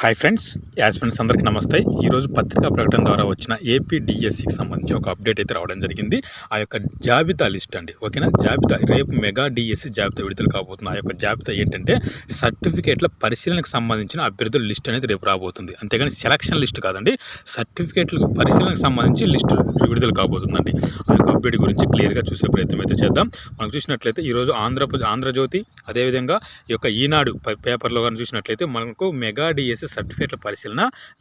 Hi friends as అందరికీ నమస్తే. ఈరోజు పత్రికా ప్రకటన ద్వారా వచ్చిన ఏపీడిఎస్సికి సంబంధించి ఒక అప్డేట్ అయితే రావడం జరిగింది. ఆ యొక్క జాబితా లిస్ట్ అండి. ఓకేనా? జాబితా. రేపు మెగా డిఎస్సి జాబితా విడుదల కాబోతుంది. ఆ యొక్క జాబితా ఏంటంటే సర్టిఫికేట్ల పరిశీలనకు సంబంధించిన అభ్యర్థుల లిస్ట్ అనేది రేపు రాబోతుంది. అంతేగాని సెలక్షన్ లిస్ట్ కాదండి సర్టిఫికేట్లకు పరిశీలనకు సంబంధించి లిస్ట్ విడుదల కాబోతుందండి. ఆ యొక్క అప్డేట్ గురించి క్లియర్గా చూసే ప్రయత్నం అయితే చేద్దాం. మనం చూసినట్లయితే ఈరోజు ఆంధ్రప్రదేశ్ ఆంధ్రజ్యోతి అదేవిధంగా ఈ యొక్క ఈనాడు పేపర్లో కానీ చూసినట్లయితే మనకు మెగా డిఎస్సి సర్టిఫికేట్ల పరిశీలన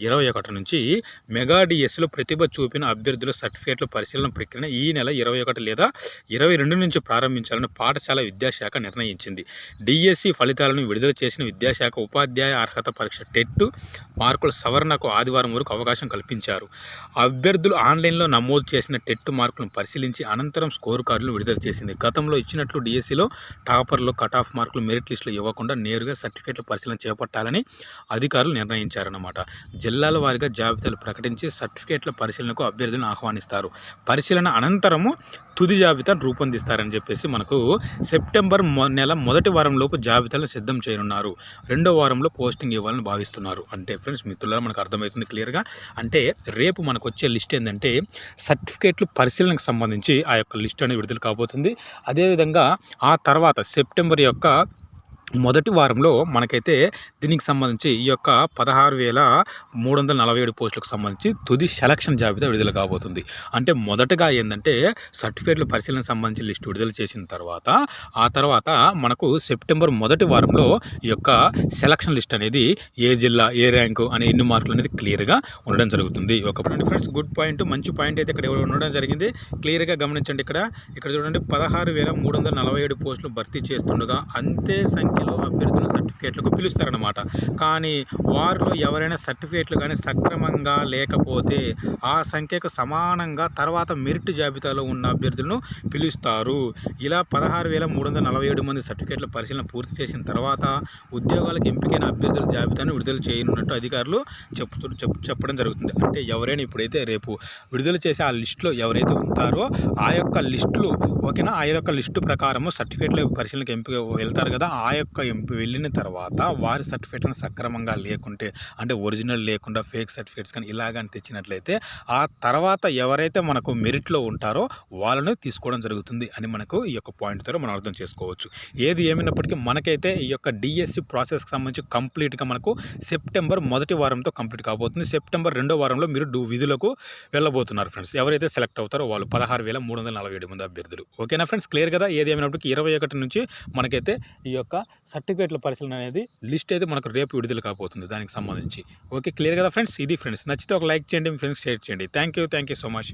ఇరవై ఒకటి నుంచి మెగా డిఎస్లో ప్రతిభ చూపిన అభ్యర్థుల సర్టిఫికేట్ల పరిశీలన ప్రక్రియను ఈ నెల ఇరవై ఒకటి లేదా ఇరవై రెండు నుంచి ప్రారంభించాలని పాఠశాల విద్యాశాఖ నిర్ణయించింది. డిఎస్సి ఫలితాలను విడుదల చేసిన విద్యాశాఖ ఉపాధ్యాయ అర్హత పరీక్ష టెట్ మార్కుల సవరణకు ఆదివారం వరకు అవకాశం కల్పించారు. అభ్యర్థులు ఆన్లైన్లో నమోదు చేసిన టెట్ మార్కులను పరిశీలించి అనంతరం స్కోర్ కార్డులు విడుదల చేసింది. గతంలో ఇచ్చినట్లు డిఎస్సిలో టాపర్లు కట్ ఆఫ్ మార్కులు మెరిట్ లిస్టులు ఇవ్వకుండా నేరుగా సర్టిఫికేట్ల పరిశీలన చేపట్టాలని అధికారులు నిర్ణయించారన్నమాట. జిల్లాల వారీగా జాబితాలు ప్రకటించి సర్టిఫికేట్ల పరిశీలనకు అభ్యర్థులను ఆహ్వానిస్తారు. పరిశీలన అనంతరము తుది జాబితాను రూపొందిస్తారని చెప్పేసి మనకు సెప్టెంబర్ నెల మొదటి వారంలోపు జాబితాలను సిద్ధం చేయనున్నారు. రెండో వారంలో పోస్టింగ్ ఇవ్వాలని భావిస్తున్నారు. అంటే ఫ్రెండ్స్ మిత్రులారా మనకు అర్థమవుతుంది క్లియర్గా? అంటే రేపు మనకు వచ్చే లిస్ట్ ఏంటంటే సర్టిఫికేట్లు పరిశీలనకు సంబంధించి ఆ యొక్క లిస్ట్ అనేది విడుదల కాబోతుంది. అదేవిధంగా ఆ తర్వాత సెప్టెంబర్ యొక్క మొదటి వారంలో మనకైతే దీనికి సంబంధించి ఈ యొక్క పదహారు వేల మూడు వందల నలభై ఏడు పోస్టులకు సంబంధించి తుది సెలక్షన్ జాబితా విడుదల కాబోతుంది. అంటే మొదటగా ఏంటంటే సర్టిఫికేట్ల పరిశీలన సంబంధించి లిస్ట్ విడుదల చేసిన తర్వాత ఆ తర్వాత మనకు సెప్టెంబర్ మొదటి వారంలో ఈ యొక్క సెలక్షన్ లిస్ట్ అనేది ఏ జిల్లా ఏ ర్యాంకు అనే ఎన్ని మార్కులు అనేది క్లియర్గా ఉండడం జరుగుతుంది. ఒక ఫ్రెండ్స్ గుడ్ పాయింట్ మంచి పాయింట్ అయితే ఇక్కడ ఉండడం జరిగింది. క్లియర్గా గమనించండి ఇక్కడ. ఇక్కడ చూడండి పదహారు వేల మూడు వందల నలభై ఏడు పోస్టులు భర్తీ చేస్తుండగా అంతే సంఖ్యలో అభ్యర్థులు సర్టిఫికేట్లకు పిలుస్తారన్నమాట. కానీ వారిలో ఎవరైనా సర్టిఫికేట్లు కానీ సక్రమంగా లేకపోతే ఆ సంఖ్యకు సమానంగా తర్వాత మెరిట్ జాబితాలో ఉన్న అభ్యర్థులను పిలుస్తారు. ఇలా పదహారు వేల మూడు వందల నలభై ఏడు మంది సర్టిఫికేట్ల పరిశీలన పూర్తి చేసిన తర్వాత ఉద్యోగాలకు ఎంపికైన అభ్యర్థుల జాబితాను విడుదల చేయనున్నట్టు అధికారులు చెప్తూ చెప్ చెప్పడం జరుగుతుంది. అంటే ఎవరైనా ఇప్పుడైతే రేపు విడుదల చేసే ఆ లిస్టులో ఎవరైతే ఉంటారో ఆ యొక్క లిస్టులు ఓకేనా? ఆ యొక్క లిస్టు ప్రకారము సర్టిఫికేట్ల పరిశీలనకు ఎంపిక వెళ్తారు కదా ఆ యొక్క ఎంపి వెళ్ళిన తర్వాత వారి సర్టిఫికేట్లను సక్రమంగా లేకుంటే అంటే ఒరిజినల్ లేకుండా ఫేక్ సర్టిఫికేట్స్ కానీ ఇలాగని తెచ్చినట్లయితే ఆ తర్వాత ఎవరైతే మనకు మెరిట్లో ఉంటారో వాళ్ళని తీసుకోవడం జరుగుతుంది అని మనకు ఈ యొక్క పాయింట్ ద్వారా మనం అర్థం చేసుకోవచ్చు. ఏది ఏమైనప్పటికీ మనకైతే ఈ యొక్క డిఎస్సి ప్రాసెస్కి సంబంధించి కంప్లీట్గా మనకు సెప్టెంబర్ మొదటి వారంతో కంప్లీట్ కాబోతుంది. సెప్టెంబర్ రెండో వారంలో మీరు డూ విధులకు వెళ్ళబోతున్నారు ఫ్రెండ్స్. ఎవరైతే సెలెక్ట్ అవుతారో వాళ్ళు పదహారు వేల మూడు వందల నలభై ఏడు మంది అభ్యర్థులు. ఓకేనా ఫ్రెండ్స్? క్లియర్ కదా? ఏది ఏమైనప్పటికీ ఇరవై ఒకటి నుంచి మనకైతే ఈ యొక్క సర్టిఫికేట్ల పరిశీలన అనేది లిస్ట్ అయితే మనకు రేపు విడుదల కాబోతుంది దానికి సంబంధించి. ఓకే క్లియర్ కదా ఫ్రెండ్స్? ఇది ఫ్రెండ్స్. నచ్చితే ఒక లైక్ చేయండి మీ ఫ్రెండ్స్ షేర్ చేయండి. Thank you thank you so much